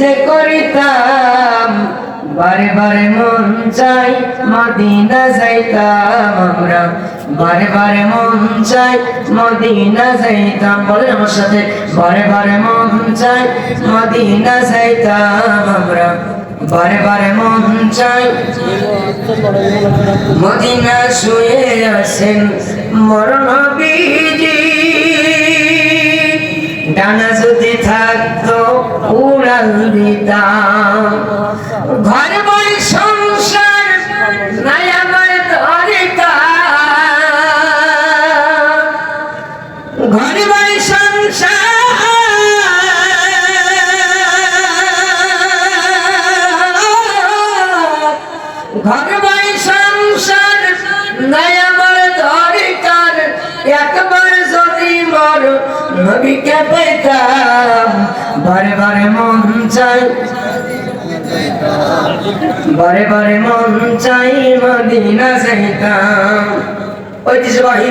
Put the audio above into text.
যে করিতাম, বারে বারে মন চাই, মদিনা যাইতাম আমরা। বারে বারে মন চাই, মদিনা যাইতাম। বলেন আমার সাথে, বারে বারে মন চাই, মদিনা যাইতাম আমরা। বারে বারে মন চাই, মদিনা শুয়ে আছেন মরণ বীজি ডানা যদি থাকতো উড়াল দিতাম। ঘর বাড়ি সংসার নাই আমার দরকার ঘর বাড়ি সংসার। ঘর বাড়ি সংসার নাই আমার একবার যদি মর নবীকে পেতাম। বারে বারে মন চাই। বারে বারে মন চাই মদিনা যাইতাম। ঐতিহ্যবাহী।